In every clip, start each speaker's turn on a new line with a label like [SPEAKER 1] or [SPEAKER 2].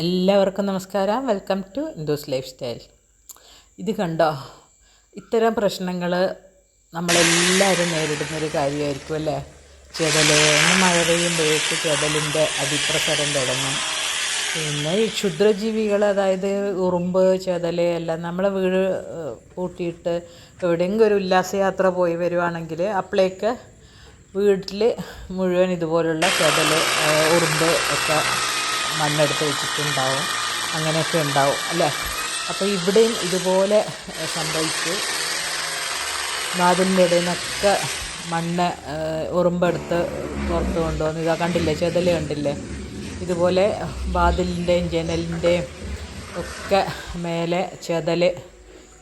[SPEAKER 1] എല്ലാവർക്കും നമസ്കാരം. Welcome to indoors lifestyle ഇത് കണ്ടോ? ഇത്തരം പ്രശ്നങ്ങൾ നമ്മളെല്ലാവരും നേരിടുന്നൊരു കാര്യമായിരിക്കും അല്ലേ? ചെതൽ ഒന്ന് മഴ പെയ്യുമ്പോഴേക്ക് ചെതലിന്റെ അതിപ്രസരം തുടങ്ങും. പിന്നെ ഈ ക്ഷുദ്രജീവികൾ അതായത് ഉറുമ്പ് ചെതൽ എല്ലാം നമ്മളെ വീട് പൂട്ടിയിട്ട് എവിടെയെങ്കിലും ഒരു ഉല്ലാസയാത്ര പോയി വരുവാണെങ്കിൽ അപ്പോഴേക്ക് വീട്ടിൽ മുഴുവൻ ഇതുപോലുള്ള ചെതൽ ഉറുമ്പ് ഒക്കെ മണ്ണെടുത്ത് വെച്ചിട്ടുണ്ടാവും. അങ്ങനെയൊക്കെ ഉണ്ടാവും അല്ലേ? അപ്പോൾ ഇവിടെയും ഇതുപോലെ സംഭവിച്ച്. വാതിലിന്റെ ഇടയിൽ നിന്നൊക്കെ മണ്ണ് ഉറുമ്പെടുത്ത് പുറത്ത് കൊണ്ടുവന്ന്. ഇതാ കണ്ടില്ലേ ചെതൽ കണ്ടില്ലേ? ഇതുപോലെ വാതിലിന്റെയും ജനലിന്റെയും ഒക്കെ മേലെ ചെതൽ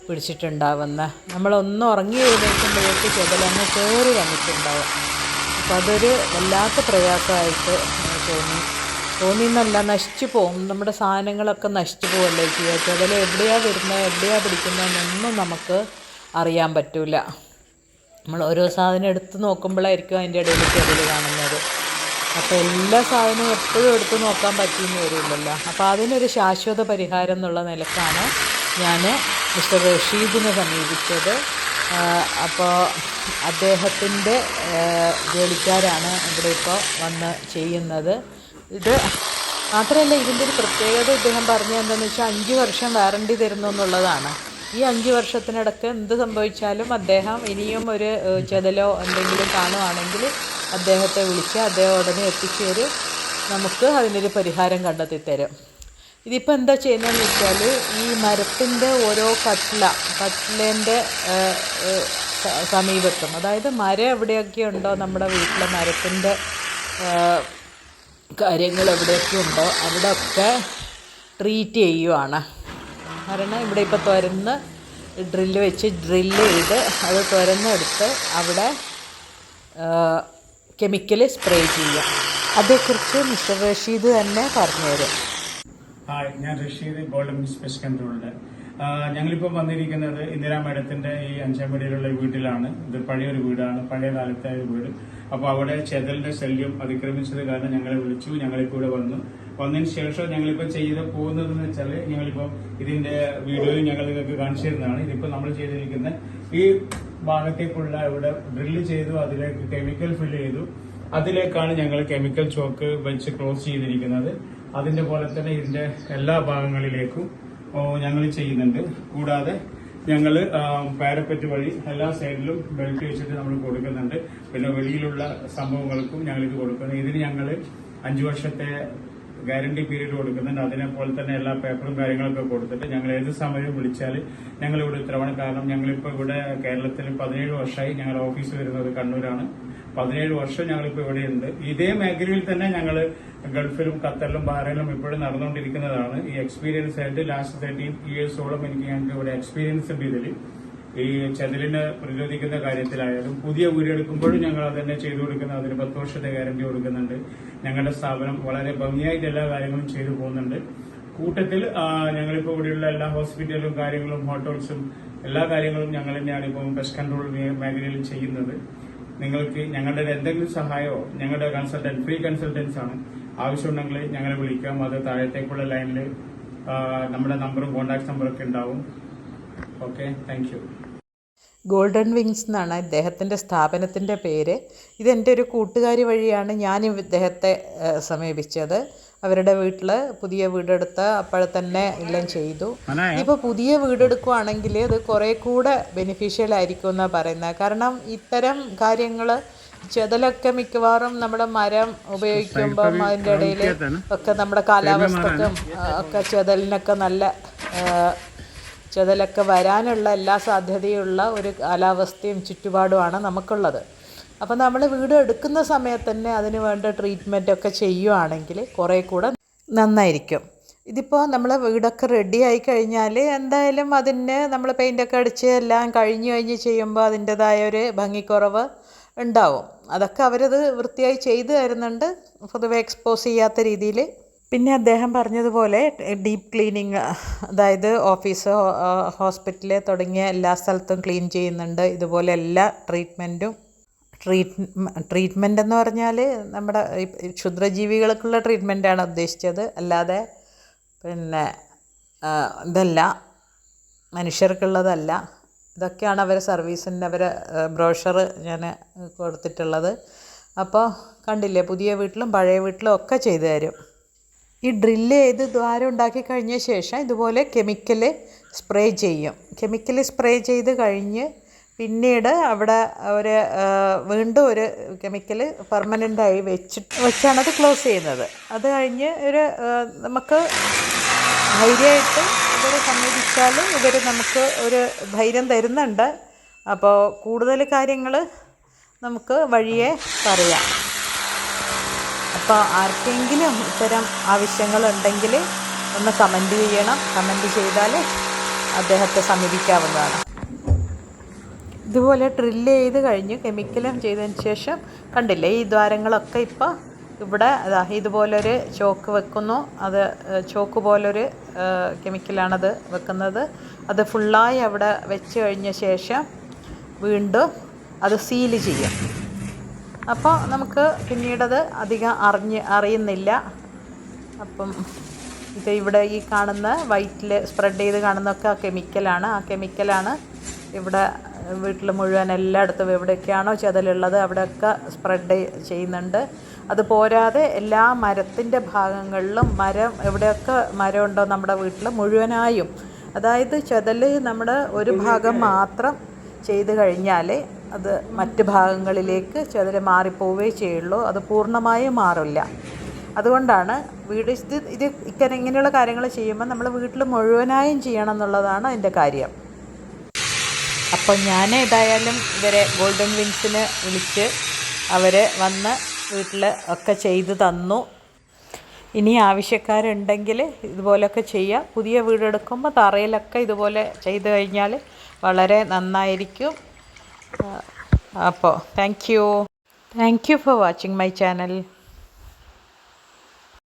[SPEAKER 1] പിടിച്ചിട്ടുണ്ടാവുന്ന. നമ്മളൊന്ന് ഉറങ്ങി എഴുന്നേൽക്കുമ്പോഴേക്ക് ചെതലങ്ങ് കയറി വന്നിട്ടുണ്ടാവും. അപ്പോൾ അതൊരു വല്ലാത്ത പ്രയാസമായിട്ട് തോന്നി. തോന്നി എന്നല്ല നശിച്ചു പോകും. നമ്മുടെ സാധനങ്ങളൊക്കെ നശിച്ചു പോകല്ലേ ചെയ്യുക? അതിൽ എവിടെയാണ് വരുന്നത്? എവിടെയാണ് പിടിക്കുന്നതെന്നൊന്നും നമുക്ക് അറിയാൻ പറ്റില്ല നമ്മൾ ഓരോ സാധനം എടുത്ത് നോക്കുമ്പോഴായിരിക്കും അതിന്റെ ഇടയിൽ ചെതൽ കാണുന്നത്. അപ്പോൾ എല്ലാ സാധനവും എപ്പോഴും എടുത്ത് നോക്കാൻ പറ്റിയെന്ന് വരില്ലല്ലോ. അപ്പോൾ അതിനൊരു ശാശ്വത പരിഹാരം എന്നുള്ള നിലക്കാണ് ഞാൻ മിസ്റ്റർ റഷീദിനെ സമീപിച്ചത്. അപ്പോൾ അദ്ദേഹത്തിന്റെ ജോലിക്കാരാണ് ഇവിടെ ഇപ്പോൾ വന്ന് ചെയ്യുന്നത്. ഇത് മാത്രമല്ല ഇതിന്റെ ഒരു പ്രത്യേകത ഇദ്ദേഹം പറഞ്ഞത് എന്താണെന്ന് വെച്ചാൽ അഞ്ച് വർഷം വാറണ്ടി തരുന്നു എന്നുള്ളതാണ്. ഈ അഞ്ച് വർഷത്തിനിടക്ക് എന്ത് സംഭവിച്ചാലും അദ്ദേഹം ഇനിയും ഒരു ചെതലോ എന്തെങ്കിലും കാണുവാണെങ്കിൽ അദ്ദേഹത്തെ വിളിച്ച് അദ്ദേഹം ഉടനെ എത്തിച്ചേര് നമുക്ക് അതിനൊരു പരിഹാരം കണ്ടെത്തി തരും ഇതിപ്പോൾ എന്താ ചെയ്യുന്നതെന്ന് വെച്ചാൽ ഈ മരത്തിന്റെ ഓരോ കട്ട്ല കട്ട്ലേന്റെ സമീപത്തും അതായത് മരം എവിടെയൊക്കെ ഉണ്ടോ നമ്മുടെ വീട്ടിലെ മരത്തിന്റെ കാര്യങ്ങൾ എവിടെയൊക്കെ ഉണ്ടോ അവിടെയൊക്കെ ട്രീറ്റ് ചെയ്യുവാണ്. കാരണം ഇവിടെ ഇപ്പോൾ തുരന്ന് ഡ്രില്ല് വെച്ച് ഡ്രില്ല് ചെയ്ത് അത് തുരന്നെടുത്ത് അവിടെ കെമിക്കൽ സ്പ്രേ ചെയ്യുക അതേക്കുറിച്ച് മിസ്റ്റർ റഷീദ് തന്നെ പറഞ്ഞുതരും.
[SPEAKER 2] ഹായ് ഞാൻ റഷീദ് ഗോൾഡൻ സ്പെസ് കൺട്രോളിന്റെ ഞങ്ങളിപ്പോൾ വന്നിരിക്കുന്നത് ഇന്ദിരാ മേഡത്തിന്റെ ഈ അഞ്ചാം അഞ്ചാമ്പടിയിലുള്ള വീട്ടിലാണ്. ഇത് പഴയൊരു വീടാണ് പഴയ കാലത്തെ ഒരു വീട്. അപ്പോൾ അവിടെ ചെതലിന്റെ ശല്യം അതിക്രമിച്ചത് കാരണം ഞങ്ങളെ വിളിച്ചു ഞങ്ങളിപ്പോൾ ഇവിടെ വന്നു. വന്നതിന് ശേഷം ഞങ്ങളിപ്പോൾ ചെയ്ത് പോകുന്നതെന്ന് വെച്ചാൽ ഞങ്ങളിപ്പോൾ ഇതിന്റെ വീഡിയോയും ഞങ്ങൾ നിങ്ങൾക്ക് കാണിച്ചു തരുന്നതാണ് ഇതിപ്പോൾ നമ്മൾ ചെയ്തിരിക്കുന്ന ഈ ഭാഗത്തേക്കുള്ള ഇവിടെ ഡ്രില്ല് ചെയ്തു അതിലേക്ക് കെമിക്കൽ ഫിൽ ചെയ്തു. അതിലേക്കാണ് ഞങ്ങൾ കെമിക്കൽ ചോക്ക് വെച്ച് ക്ലോസ് ചെയ്തിരിക്കുന്നത്. അതിന്റെ പോലെ തന്നെ ഇതിന്റെ എല്ലാ ഭാഗങ്ങളിലേക്കും ഞങ്ങൾ ചെയ്യുന്നുണ്ട്. കൂടാതെ ഞങ്ങൾ പാരപ്പറ്റ് വഴി എല്ലാ സൈഡിലും ബെൽറ്റ് വെച്ചിട്ട് നമ്മൾ കൊടുക്കുന്നുണ്ട്. പിന്നെ വെളിയിലുള്ള സംഭവങ്ങൾക്കും ഞങ്ങൾ ഇത് കൊടുക്കുന്നു. ഇതിന് ഞങ്ങൾ അഞ്ചു വർഷത്തെ ഗ്യാരണ്ടി പീരീഡ് കൊടുക്കുന്നുണ്ട്. അതിനെപ്പോലെ പോലെ തന്നെ എല്ലാ പേപ്പറും കാര്യങ്ങളൊക്കെ കൊടുത്തിട്ട് ഞങ്ങൾ ഏത് സമയവും വിളിച്ചാൽ ഞങ്ങൾ ഇവിടെ ഉത്തരവാണ്. കാരണം ഞങ്ങളിപ്പോൾ ഇവിടെ കേരളത്തിൽ പതിനേഴ് വർഷമായി ഞങ്ങളുടെ ഓഫീസ് വരുന്നത് കണ്ണൂരാണ്. പതിനേഴ് വർഷം ഞങ്ങളിപ്പോൾ ഇവിടെയുണ്ട്. ഇതേ മേഖലയിൽ തന്നെ ഞങ്ങൾ ഗൾഫിലും ഖത്തറിലും ബഹ്റൈനിലും ഇപ്പോഴും നടന്നുകൊണ്ടിരിക്കുന്നതാണ്. ഈ എക്സ്പീരിയൻസ് ആയിട്ട് ലാസ്റ്റ് തേർട്ടീൻ ഇയേഴ്സോളം എനിക്ക് ഞങ്ങൾക്ക് ഇവിടെ എക്സ്പീരിയൻസ് ഉണ്ട് ഇതിൽ ഈ ചതിലിനെ പ്രതിരോധിക്കുന്ന കാര്യത്തിലായാലും പുതിയ വീടെടുക്കുമ്പോഴും ഞങ്ങൾ അതന്നെ തന്നെ ചെയ്തു കൊടുക്കുന്ന അതിന് പത്ത് വർഷത്തെ ഗ്യാരണ്ടി കൊടുക്കുന്നുണ്ട്. ഞങ്ങളുടെ സ്ഥാപനം വളരെ ഭംഗിയായിട്ട് എല്ലാ കാര്യങ്ങളും ചെയ്തു പോകുന്നുണ്ട്. കൂട്ടത്തിൽ ഞങ്ങളിപ്പോൾ ഇവിടെയുള്ള എല്ലാ ഹോസ്പിറ്റലും കാര്യങ്ങളും ഹോട്ടൽസും എല്ലാ കാര്യങ്ങളും ഞങ്ങൾ തന്നെയാണ് ഇപ്പം പെസ്റ്റ് കൺട്രോൾ മേഖലയിൽ ചെയ്യുന്നത്. നിങ്ങൾക്ക് ഞങ്ങളുടെ എന്തെങ്കിലും സഹായമോ ഞങ്ങളുടെ കൺസൾട്ടന്റ് ഫ്രീ കൺസൾട്ടൻസ് ആണ്. ആവശ്യമുണ്ടെങ്കിൽ ഞങ്ങളെ വിളിക്കാം. അത് താഴത്തേക്കുള്ള ലൈനിൽ നമ്മുടെ നമ്പറും കോൺടാക്ട് നമ്പറൊക്കെ ഉണ്ടാവും. ഓക്കെ താങ്ക്
[SPEAKER 1] ഗോൾഡൻ വിങ്സ് എന്നാണ് ഇദ്ദേഹത്തിന്റെ സ്ഥാപനത്തിന്റെ പേര്. ഇതെന്റെ ഒരു കൂട്ടുകാരി വഴിയാണ് ഞാൻ ഇദ്ദേഹത്തെ സമീപിച്ചത്. അവരുടെ വീട്ടിൽ പുതിയ വീടെടുത്ത് അപ്പോഴത്തന്നെ തന്നെ എല്ലാം ചെയ്തു. ഇപ്പോൾ പുതിയ വീടെടുക്കുവാണെങ്കിൽ അത് കുറേ കൂടെ ബെനിഫിഷ്യൽ ആയിരിക്കും എന്നാണ് പറയുന്നത് കാരണം ഇത്തരം കാര്യങ്ങൾ ചെതലൊക്കെ മിക്കവാറും നമ്മുടെ മരം ഉപയോഗിക്കുമ്പം അതിന്റെ ഇടയിൽ ഒക്കെ നമ്മുടെ കാലാവസ്ഥക്കും ഒക്കെ ചെതലിനൊക്കെ നല്ല ചെതലൊക്കെ വരാനുള്ള എല്ലാ സാധ്യതയുള്ള ഒരു കാലാവസ്ഥയും ചുറ്റുപാടുമാണ് നമുക്കുള്ളത്. അപ്പോൾ നമ്മൾ വീട് എടുക്കുന്ന സമയത്ത് തന്നെ അതിന് വേണ്ട ട്രീറ്റ്മെന്റ് ഒക്കെ ചെയ്യുവാണെങ്കിൽ കുറേ കൂടെ നന്നായിരിക്കും. ഇതിപ്പോൾ നമ്മൾ വീടൊക്കെ റെഡി ആയി കഴിഞ്ഞാൽ എന്തായാലും അതിന് നമ്മൾ പെയിന്റൊക്കെ അടിച്ച് എല്ലാം കഴിഞ്ഞ് കഴിഞ്ഞ് ചെയ്യുമ്പോൾ അതിന്റെതായ ഒരു ഭംഗിക്കുറവ് ഉണ്ടാവും. അതൊക്കെ അവരത് വൃത്തിയായി ചെയ്തു തരുന്നുണ്ട്. പൊതുവെ എക്സ്പോസ് ചെയ്യാത്ത രീതിയിൽ പിന്നെ അദ്ദേഹം പറഞ്ഞതുപോലെ ഡീപ്പ് ക്ലീനിങ് അതായത് ഓഫീസ് ഹോസ്പിറ്റൽ തുടങ്ങിയ എല്ലാ സ്ഥലത്തും ക്ലീൻ ചെയ്യുന്നുണ്ട്. ഇതുപോലെ എല്ലാ ട്രീറ്റ്മെന്റും ട്രീറ്റ് ട്രീറ്റ്മെന്റ് എന്ന് പറഞ്ഞാൽ നമ്മുടെ ക്ഷുദ്രജീവികൾക്കുള്ള ട്രീറ്റ്മെന്റാണ് ഉദ്ദേശിച്ചത്. അല്ലാതെ പിന്നെ ഇതല്ല. മനുഷ്യർക്കുള്ളതല്ല. ഇതൊക്കെയാണ് അവരെ സർവീസിന്റെ അവരെ ബ്രോഷർ ഞാൻ കൊടുത്തിട്ടുള്ളത്. അപ്പോൾ കണ്ടില്ലേ പുതിയ വീട്ടിലും പഴയ വീട്ടിലും ഒക്കെ ചെയ്തു തരും. ഈ ഡ്രില്ല് ചെയ്ത് ദ്വാരം ഉണ്ടാക്കി കഴിഞ്ഞ ശേഷം ഇതുപോലെ കെമിക്കൽ സ്പ്രേ ചെയ്യും. കെമിക്കൽ സ്പ്രേ ചെയ്ത് കഴിഞ്ഞ് പിന്നീട് അവിടെ ഒരു വീണ്ടും ഒരു കെമിക്കൽ പെർമനന്റായി വെച്ച് വെച്ചാണ് അത് ക്ലോസ് ചെയ്യുന്നത്. അത് കഴിഞ്ഞ് ഒരു നമുക്ക് ധൈര്യമായിട്ട് ഇവരെ സമീപിച്ചാൽ ഇവർ നമുക്ക് ഒരു ധൈര്യം തരുന്നുണ്ട്. അപ്പോൾ കൂടുതൽ കാര്യങ്ങൾ നമുക്ക് വഴിയെ പറയാം. അപ്പോൾ ആർക്കെങ്കിലും ഇത്തരം ആവശ്യങ്ങളുണ്ടെങ്കിൽ ഒന്ന് കമന്റ് ചെയ്യണം. കമന്റ് ചെയ്താൽ അദ്ദേഹത്തെ സമീപിക്കാവുന്നതാണ്. ഇതുപോലെ ഡ്രില്ല് ചെയ്ത് കഴിഞ്ഞ് കെമിക്കലും ചെയ്തതിന് ശേഷം കണ്ടില്ലേ ഈ ദ്വാരങ്ങളൊക്കെ ഇപ്പോൾ ഇവിടെ അതാ ഇതുപോലൊരു ചോക്ക് വെക്കുന്നു. അത് ചോക്ക് പോലൊരു കെമിക്കലാണത് വെക്കുന്നത്. അത് ഫുള്ളായി അവിടെ വെച്ച് കഴിഞ്ഞ ശേഷം വീണ്ടും അത് സീൽ ചെയ്യും. അപ്പോൾ നമുക്ക് പിന്നീടത് അധികം അറിഞ്ഞ് അറിയുന്നില്ല. അപ്പം ഇത് ഇവിടെ ഈ കാണുന്ന വൈറ്റിൽ സ്പ്രെഡ് ചെയ്ത് കാണുന്നതൊക്കെ ആ കെമിക്കലാണ് ആ കെമിക്കലാണ് ഇവിടെ വീട്ടിൽ മുഴുവൻ എല്ലായിടത്തും എവിടെയൊക്കെയാണോ ചെതലുള്ളത് അവിടെയൊക്കെ സ്പ്രെഡ് ചെയ്യുന്നുണ്ട്. അത് പോരാതെ എല്ലാ മരത്തിന്റെ ഭാഗങ്ങളിലും മരം എവിടെയൊക്കെ മരമുണ്ടോ നമ്മുടെ വീട്ടിൽ മുഴുവനായും അതായത് ചെതൽ നമ്മുടെ ഒരു ഭാഗം മാത്രം ചെയ്ത് കഴിഞ്ഞാൽ അത് മറ്റ് ഭാഗങ്ങളിലേക്ക് ചെതൽ മാറിപ്പോവേ ചെയ്യുള്ളൂ. അത് പൂർണമായും മാറില്ല. അതുകൊണ്ടാണ് വീട് ഇത് ഇത് ഇങ്ങനെ ഇങ്ങനെയുള്ള കാര്യങ്ങൾ ചെയ്യുമ്പോൾ നമ്മൾ വീട്ടിൽ മുഴുവനായും ചെയ്യണം എന്നുള്ളതാണ് അതിന്റെ കാര്യം. അപ്പോൾ ഞാൻ ഏതായാലും ഇവരെ ഗോൾഡൻ വിങ്സിന് വിളിച്ച് അവർ വന്ന് വീട്ടിൽ ഒക്കെ ചെയ്ത് തന്നു. ഇനി ആവശ്യക്കാരുണ്ടെങ്കിൽ ഇതുപോലൊക്കെ ചെയ്യുക പുതിയ വീടെടുക്കുമ്പോൾ തറയിലൊക്കെ ഇതുപോലെ ചെയ്ത് കഴിഞ്ഞാൽ വളരെ നന്നായിരിക്കും. അപ്പോൾ thank you thank you for watching my channel